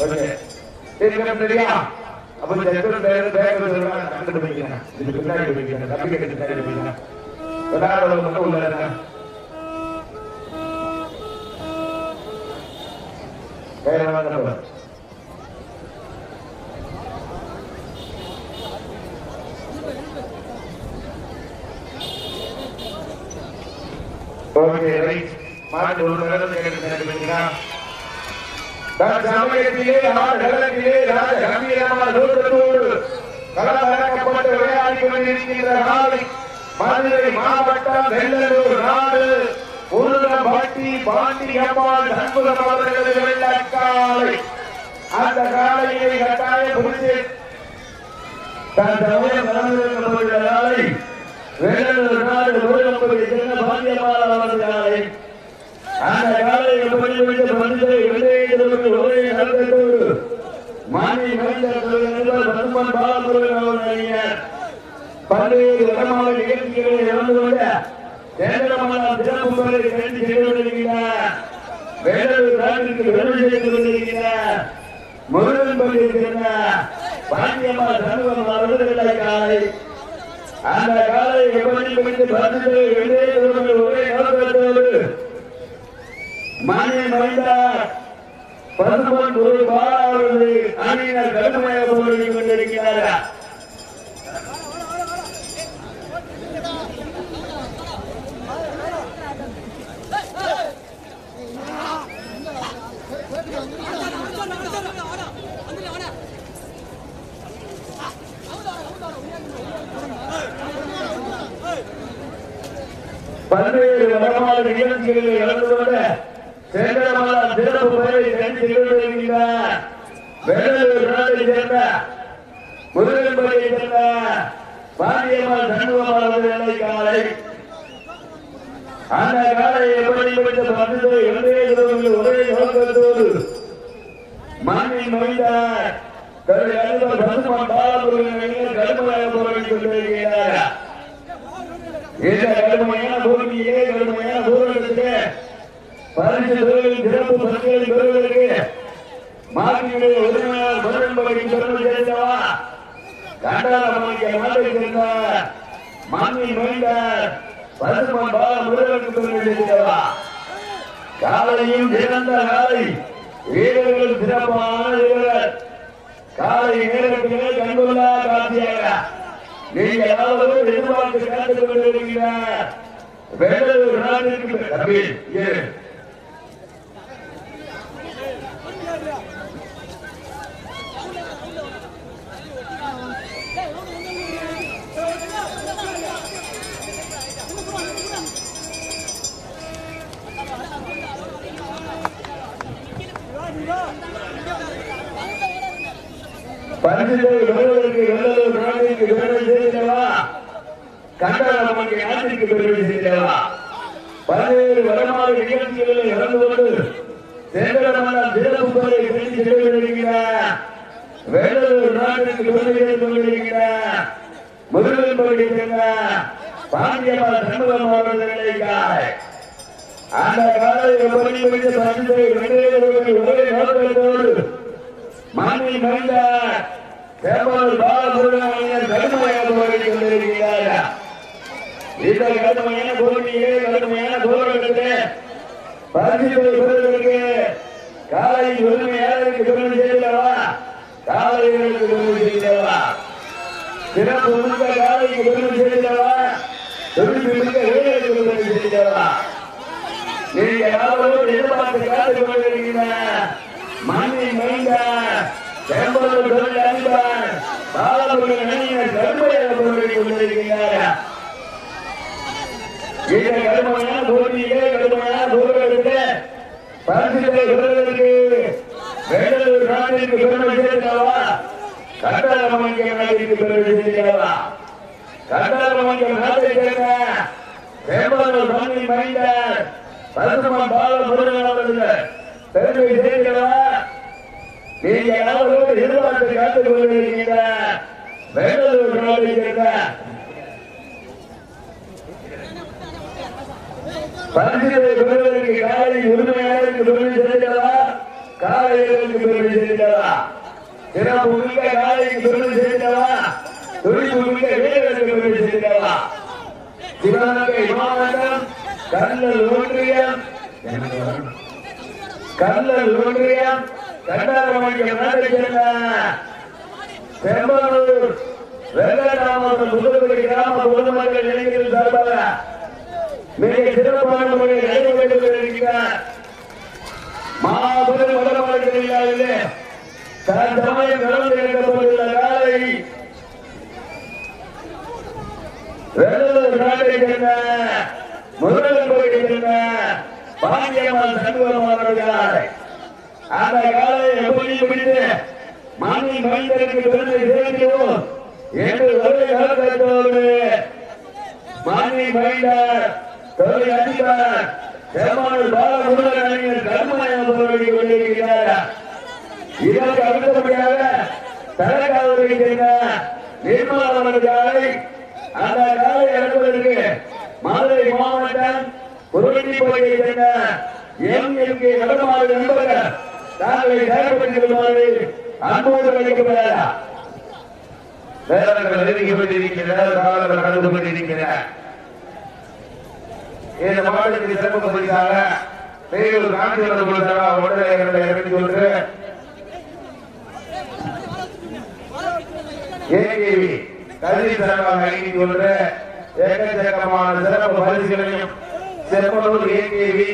Okay சரி madam ரெடியா அப்ப ஜெஸ்டர் பேர் பேக் சொல்றாங்க கண்டு போய்க்கிறேன் இது பின்னாடி போய்க்கிறேன் தம்பி கிட்ட பின்னாடி போய்க்கிறேன் விளையாடுறது மட்டும் உள்ள கையில நம்ம. ஓகே ரைட் மாட்டு ஒரு நேரம் கேட்டு பின்னாடி போய்க்கிறேன் சமயத்திலே நாடகத்திலே ராஜ கம்பீரமான களமிறக்கப்பட்டு விளையாடி கொண்டிருக்கின்ற நாளை மதுரை மாவட்டம் வெள்ளலூர் நாடு. உருளம்பட்டி பாண்டியம்மாள் சண்முகம் அவர்களது வெள்ளக்காலை அந்த காலையை கட்டாய புரிந்து தன் சமயம் நடந்திருக்கக்கூடிய நாளை வெள்ளலூர் நாடு உருளம்பட்டி சின்ன பாண்டியம்மாள் அவரது காலை அந்த காலையை முடிந்து வந்து இளைஞர்களுக்கு ஒரே நல்கத்தோடு மாநில மைந்தர்கள் பசுமன் பாலமுருகன் அவர்கள் பல்வேறு வடமாத நிகழ்ச்சிகளை இழந்து கொண்ட சேந்திரமலா தினமுறை கண்டு செய்து கொண்டிருக்கிறார் வேலூர் நாட்டிற்கு வெறும் செய்து கொண்டிருக்கிறார். முருகன் கொண்டிருக்கிறார் பாண்டியம்மா சண்முகம் அவர்கள் காலை. அந்த காலை எப்படி முடிந்து பந்து வெளியே ஒரே நோக்கத்தோடு மணி மறைந்தார் பசுமன் ஒரு பாலாவது அணியினர் கடுமையாக போராடி கொண்டிருக்கிறார் பல்வேறு வடமாறு நிகழ்ச்சிகளில் கலந்து கொண்ட சேகரமலா சிறப்பு பெயரை கண்டு நிகழ்ந்திருக்கிறார் வேலூர் நாட்டை சேர்ந்த முருகன்படியை சேர்ந்த பாண்டியம்மாள் சண்முகமால் அவர்களை காலை. அந்த காலை எப்படி பெற்ற பந்து இரண்டே இரவுகள் ஒரே நோக்கத்தோடு மண்ணின் மொழிந்தார் தன்னுடைய அதிபர் பசுமான் பாலமுருகன் கடுமையாக போராடி கொண்டிருக்கிறார். இந்த கடுமையான பூமியிலே கடுமையான பூமியிலே பரிசு தொழில் சிறப்பு பரிசுகளை பெறுவதற்கு மாற்றியுடைய உரிமையாளர் மருந்தபடி பெருமை சேர்ந்தவா கண்டாரமாகிய நாட்டை சேர்ந்த மண்ணில் மொழிந்தார் பசுமன் பால முருகனுக்கு பெருமை சேர்ந்தவா காலையும் சிறந்த காலை. வீரர்கள் சிறப்பான வீரர். காலை வீரர்களே கண்கொள்ளா காட்சியாக. நீங்க யாராவது எதிர்பார்த்து காத்துக் கொண்டிருக்கிறார் வேலூர் நாட்டிற்கு தம்பி இரு. பரிசுகளை பெருமை செய்தவா கண்டனமக்கு நாட்டிற்கு பெருமை செய்தவா பல்வேறு வடமாறு நிகழ்ச்சிகளில் இறந்து கொண்டு சேகரமன்னர் சிறப்பு பெயரை பெற்று செல்வதற்கிறார் வெள்ளலூர் நாட்டிற்கு பெருமை செய்து கொண்டிருக்கிறார் முருகன் பகுதி சேர்ந்த சண்முகம் அந்த முடிந்த ஒரே மண்ணை மறைந்த சேவல் பாலமுருகன் கடுமையாக போராடி கொண்டிருக்கிறார் இந்த கடுமையான போட்டியிலே கடுமையான போராட்டத்திலே பரிசுகளை பெறுவதற்கு காலை உரிமையாளருக்கு கவனம் செய்தவா? காவலர்களுக்கு கவனம் செய்தவா? சிறப்பு மிக்க காலைக்கு கவனம் செய்தவா? தொழில் மிக்க வீரருக்கு கவனம் செய்தவா? நீங்கள் யாரோடு எதிர்பார்த்து காத்துக் கொண்டிருக்கிற மண்ணின் மைந்தான் செம்பலூர் தொழில் அன்பர் பாலமுருகன் அவர்கள் பெருமை சேர்ந்தவா நீங்க யாரோடு எதிர்பார்த்து காத்துக் கொண்டிருக்கிற வேலூர் நாட்டை சேர்ந்த பரிசுகளை பெறுவதற்கு காலை உரிமையாளருக்கு பெருமை சேர்ந்தவா காலையிலிருந்து பெருமை சேர்ந்தவா சிறப்பு மிக்க காலைக்கு பெருமை சேர்ந்தவா துடிப்பு மிக்க வீரர்களுக்கு பெருமை சேர்ந்தவா சிவகங்கை மாவட்டம் கல்லல் ஒன்றியம். கல்லல் ஒன்றியம். பெரம்பலூர் வெங்கடாமபுரம் புதுக்குடி கிராம பொதுமக்கள் இளைஞர்கள் சார்பாக மிக சிறப்பான முறையில் நடைபெற்றுக் கொண்டிருக்கிறார். மாபெரும் வடமாநிலங்களிலே தற்சமயம் நடந்து எடுக்கப்பட்டுள்ள காலை வெள்ளூர் நாட்டை சேர்ந்த முதல்வர் கோயிலை சேர்ந்த பாண்டியம்மாள் அந்த காலை எப்படி பிடித்து மண்ணின் மனிதனுக்கு பிறந்த சேர்க்கிறோம் என்று ஒரே காலத்தோடு மண்ணின் மைந்தர் தொழில் அதிபர் பெருமாள் பாலமுருகன் அறிஞர் கருமாயம் போராடி கொண்டிருக்கிறார். இதற்கு அடுத்தபடியாக தலைக்காவலை சேர்ந்த நிர்மலானவர் அந்த காலை இறக்குவதற்கு மதுரை மாவட்டம் குருவண்டிப்பள்ளியை சேர்ந்த எம் எம் கே நடமாடு நண்பர்கள் தாங்களை தயார்படுத்திக் கொள்ளுமாறு அன்போடு அழைக்கப்படுகிறார் வேதங்கள் நெருங்கிக்கொண்டிருக்கிறார் காலங்கள் கடந்து கொண்டிருக்கிறார் இந்த மாவட்டத்திற்கு சிறப்பு பரிசாக பெரியூர் காந்திமன்ற குழுத்தாரா உடனே இறங்கி கொண்டு ஏகேவி கல்வி சிறப்பாக அணிந்து கொண்டு எக்கச்சக்கமான சிறப்பு பரிசுகளையும் செப்பனூர் ஏகேவி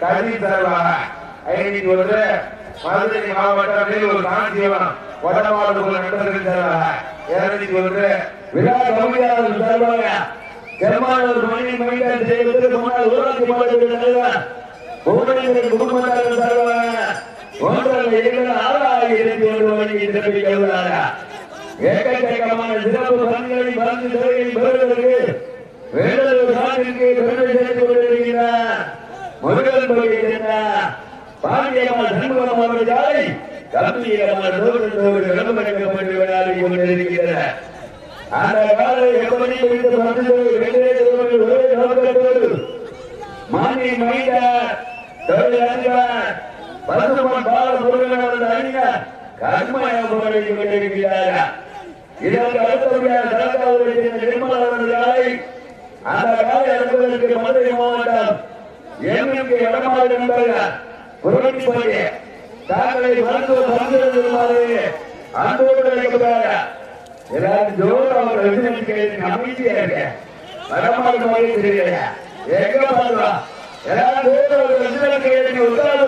கல்வி சிறப்பாக அணிந்து கொண்டு மதுரை மாவட்டம் ஒரு காஞ்சிபுரம் வடமாடு நண்பர்கள் சிறப்பாக இறங்கி விழா கவுனியாளர் சிறப்பாக பெருமாளூர் மணி மைதான செய்வதற்கு முன்னால் ஊராட்சி மாவட்டத்தில் தலைவர். புவனேஸ்வரன் குடும்பத்தார்கள் சார்பாக ஒன்றரை இரண்டு ஆறாயிரத்தி ஒன்று மணிக்கு சிறப்பிக்கிறாரா ஏக்கச்சக்கமான சிறப்பு பலன்களை பறந்து சிறையில் பெறுவதற்கு வேடலூர் நாட்டிற்கு பெருமை சேர்த்து கொண்டிருக்கிறார் முருகன் பகுதியை சேர்ந்த பாண்டியம்மாள் சண்முகம் அவர்களை கம்பீரமான தோடு தோடு பண்ணி விளையாடி கொண்டிருக்கிறார் அந்த காலை எப்படி வைத்து வந்து வெங்கடேஸ்வரர்கள் மைந்த தொழில் பசுமன் பால முருகன் அவர்கள் அறிஞர் கர்மய போராடி கொண்டிருக்கிறார் இதற்கு அடுத்தபடியாக தலக்காவூரை நிர்மலா அவர்களை அந்த காலை அனுப்புவதற்கு மதுரை மாவட்டம் எம்எம்கே வடமாறு நண்பர்கள் புரட்சிப்பள்ளி தாங்களை மருத்துவ பரிந்துரைமாறு அன்போடு அழைக்கிறார் எல்லாரும் ஜோர் அவர் எதிர்த்து அமைதியா இருக்க வடமாறு மாதிரி தெரியல எங்க பாருவா எல்லாரும் ஜோர் அவர் எதிர்த்து உத்தரவு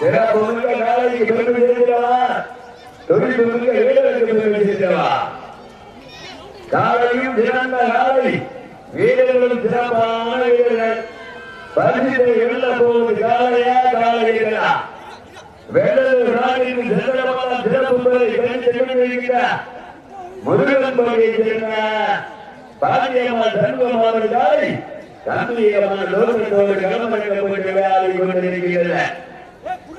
சிறப்பு மிக்க நாளைக்கு பெருமை சேர்க்கிறவா தொழில் மிக்க வீரருக்கு பெருமை சேர்க்கிறவா காலையும் சிறந்த காலை. வீரர்களும் சிறப்பான வீரர்கள். பரிசை வெல்ல போவது காலையா காலையா வெள்ளலூர் நாட்டின் சிறப்பான சிறப்பு பெறை கணித்திருக்கிற முருகன் பகுதியை சேர்ந்த பாண்டியம்மாள் சண்முகம் அவர்கள் கம்பீரமான லோகத்தோடு கவனப்படுத்தப்பட்டு விளையாடி கொண்டிருக்கிறது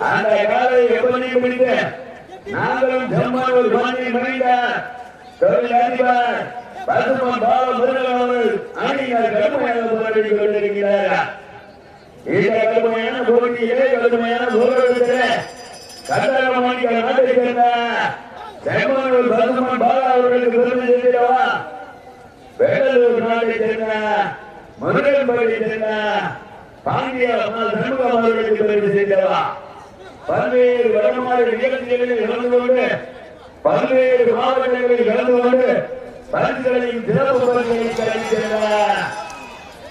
அந்த காலை எப்படி முடித்து நாங்களும் ஜம்மானூர் பாண்டி மறைந்த தொழில் அதிபர் பசுமன் பால முருகன் அவர்கள் அணியினர் கடுமையாக போராடி இந்த கடுமையான போட்டியிலே கடுமையான போராட்டத்திலே கண்டகமாணிக்க நாட்டை சேர்ந்த ஜெயமானூர் பசுமன் பாலா அவர்களுக்கு பெருமை செய்கிறவா வேடலூர் நாட்டை சேர்ந்த முருகன் சேர்ந்த பாண்டிய சண்முகம் அவர்களுக்கு பெருமை செய்கிறவா பல்வேறு வடமாறு நிகழ்ச்சிகளில் கலந்து கொண்டு பல்வேறு மாவட்டங்களில் கலந்து கொண்டு பரிசுகளையும் சிறப்பு பரிசுகளையும் கிடைக்கின்றன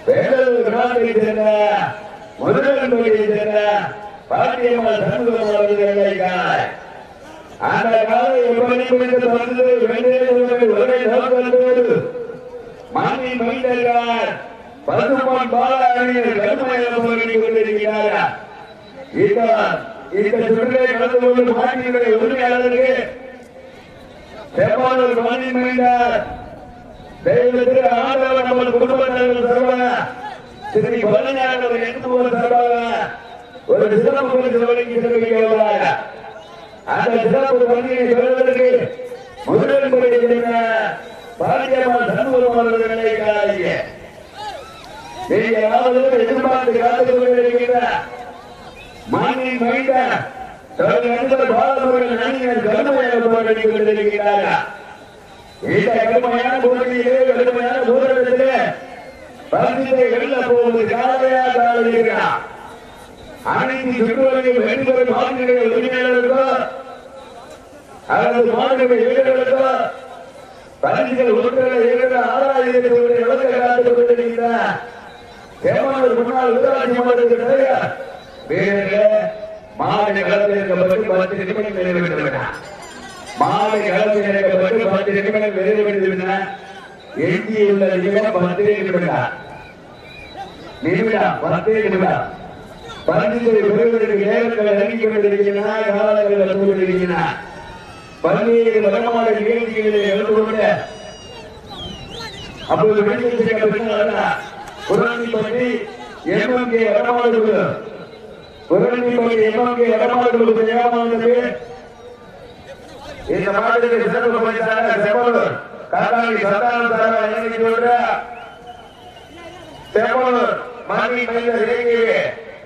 வேலூர் கிராமத்தை சேர்ந்த முருகன் பகுதியை சேர்ந்த பாண்டியம்மாள் சண்முகம் அவர்கள் அந்த காலை எப்படி முடிந்து வந்து வெள்ளையர்கள் ஒரே நோக்கத்தோடு மாமி மைந்தர்கள் பசுமான் பாலாணியர் கடுமையாக போராடி கொண்டிருக்கிறார்கள் இந்த இந்த சுற்றிலே கலந்து கொள்ளும் மாநில உரிமையாளருக்கு செவ்வாளர் மாணி மைந்தார் தெய்வத்திற்கு நம்ம நமது குடும்பத்தினர்கள் திருவி ஸ்ரீ பழனியாளர் என்பவர் சார்பாக ஒரு சிறப்பு பரிசு வழங்கி சிறப்பிக்கிறார் அந்த சிறப்பு பணியை பெறுவதற்கு முதல் முறையில் பாரதியம்மாள் பாண்டியம்மாள் சண்முகம் அவர்கள் நிலைக்காரிய நீங்கள் யாவது எதிர்பார்த்து காத்துக் கொண்டிருக்கின்ற மாநில மைந்த தனது போராடி கொண்டிருக்கிறார்கள். இந்த கடுமையான போட்டியிலே கடுமையான போராட்டத்திலே பரிசிலை வெல்ல போவது காலையா காலையா அனைத்து சுற்றுவலையும் வெற்றி பெறும் மாநில உரிமையாளர்களுக்கோ அல்லது மாநில வீரர்களுக்கோ? பரிசுகள் ஒன்றுகளை இரண்டு ஆறாயிரத்தி ஒரு இலக்க காத்துக் கொண்டிருக்கின்ற தேவானூர் முன்னாள் ஊராட்சி மன்றத்தின் தலைவர் வீரர்களே மாநில களத்திற்கப்பட்டு பத்து நிமிடம் நிறைவேற்றப்பட்ட மாலை களத்தில் இறக்கப்பட்டு பத்து நிமிடம் நிறைவேறிவிட்டன எஞ்சியுள்ள நிமிடம் பத்து நிமிடம். நிமிடம் பத்து நிமிடம். பரிசுகளை பெறுவதற்கு நேரங்கள் அறிவிக் கொண்டிருக்கின்றன காலங்கள் வந்து பல்வேறு வடமாட நிகழ்ச்சிகளில் கலந்து கொண்டு அப்போது வெளியேற்ற பின்னால் பற்றி எம்எம்கே வடமாடு குழு பற்றி எம்எம்கே வடமாடு குழு இந்த சிறப்பு செம்மலூர் மாமி மைந்தர் இலங்கையே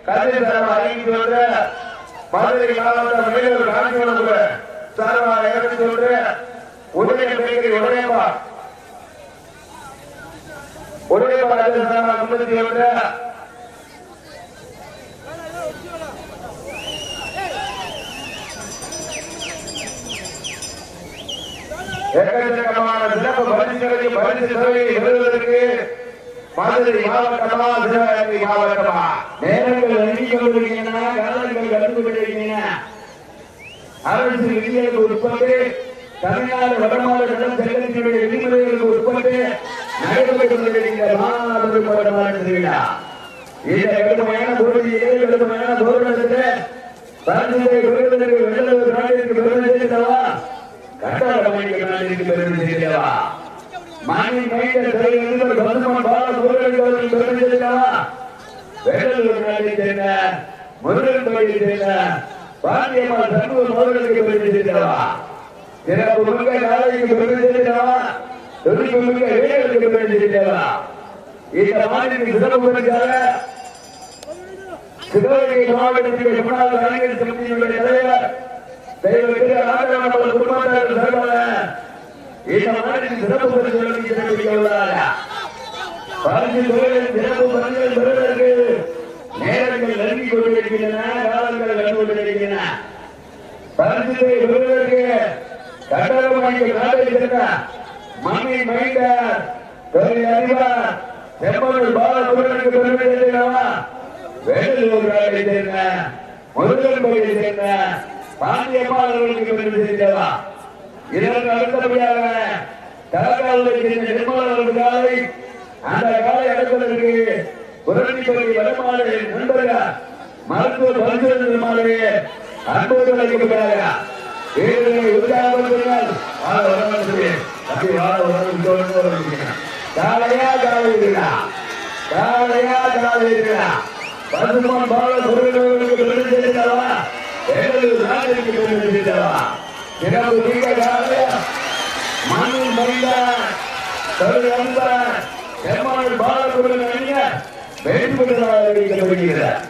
கதிர் சாரா இணைந்து மதுரை மாவட்டம் மேலூர் காஞ்சிபுரம் சாரா இணைந்து சொல்ற உதய பேக்கரி உதயபா உதயபா கதிர் சாரா முன்னூத்தி சொல்ற எக்கச்சக்கமான சிறப்பு பரிசுகளுக்கு பரிசு தொகையை எழுதுவதற்கு மதுரை மாவட்டமா சிவகங்கை மாவட்டமா? நேரங்கள் அணுகிக் கொண்டிருக்கின்றன காலங்கள் கடந்து கொண்டிருக்கின்றன. அரசு விதிகளுக்கு உட்பட்டு தமிழ்நாடு வடமாவட்டம் செல்லத்தினுடைய விதிமுறைகளுக்கு உட்பட்டு நடைபெற்றுக் கொண்டிருக்கின்ற மாநாடு போராட்டமான திருவிழா. இந்த கடுமையான போட்டியிலே கடுமையான போராட்டத்திலே பரிசுகளை பெறுவதற்கு வெள்ளலூர் நாட்டிற்கு பெருமை சேர்ந்தவா கட்டாளமணிக்கு நாட்டிற்கு பெருமை சேர்ந்தவா மாணி மைந்த தலைவர் பசுமன் பால முருகன் அவர்கள் பெருமை சேர்ந்தவா வெள்ளலூர் முருகன் கோயிலை சேர்ந்த சண்முக மோதலுக்கு பெருமை சிறப்பு மிக்க நாளைக்கு பெருமை சேர்ந்தவா துணிப்பு மிக்க வீரர்களுக்கு இந்த மாநிலத்தின் சிறப்பு பரிசாக சிவகங்கை மாவட்டத்திற்கு முன்னாள் அறிஞர் சமிதியினுடைய தலைவர் தெய்வத்திற்கு ஆதரவாளர் குடும்பத்தார் சார்பாக இந்த மாநிலத்தின் சிறப்பு பரிசு வழங்கி பரிசு தொழிலில் சிறப்பு பரிசுகள் பெறுவதற்கு நேரங்கள் நெருங்கிக் கொண்டிருக்கின்றன காலங்கள் கண்டு கொண்டிருக்கின்றன. பரிசுகளை பெறுவதற்கு கட்டளமாகிய நாட்டை சேர்ந்த மண்ணை தொழில் அறிவார் செம்மனூர் பெருமை சேர்ந்தவா? வேலூர் நாட்டை சேர்ந்த முருகன் கோயிலை சேர்ந்த பாண்டியம்மாள் அவர்களுக்கு பெருமை சேர்ந்தவா? இதற்கு அடுத்தபடியாக தலக்காவலை சேர்ந்த நிர்மலா அவர்கள் காலை அந்த காலை அடக்குவதற்கு புரட்சிப்பள்ளி வடமாலை நண்பர்கள் மருத்துவ பரிசோதனை நிர்மாலையே அன்போடு அழைக்கப்பட்டார்கள் வீரர்களை உற்சாகப்படுத்துங்கள் வாழ வரவேற்று அப்படி வாழ வரவேற்று காலையா காலையா காலையா காலையா பசுமான் பால பொருள்களுக்கு பெருமை சேர்ந்தவா வேலூர் நாட்டிற்கு பெருமை சேர்ந்தவா சிறப்பு மிக்க காலையா? மண்ணில் மறைந்த தொழில் அன்ப எம்மாள் பாலகுமரன் அறிஞர் வேண்டுமென்றதாக அறிவிக்கப்படுகிறார்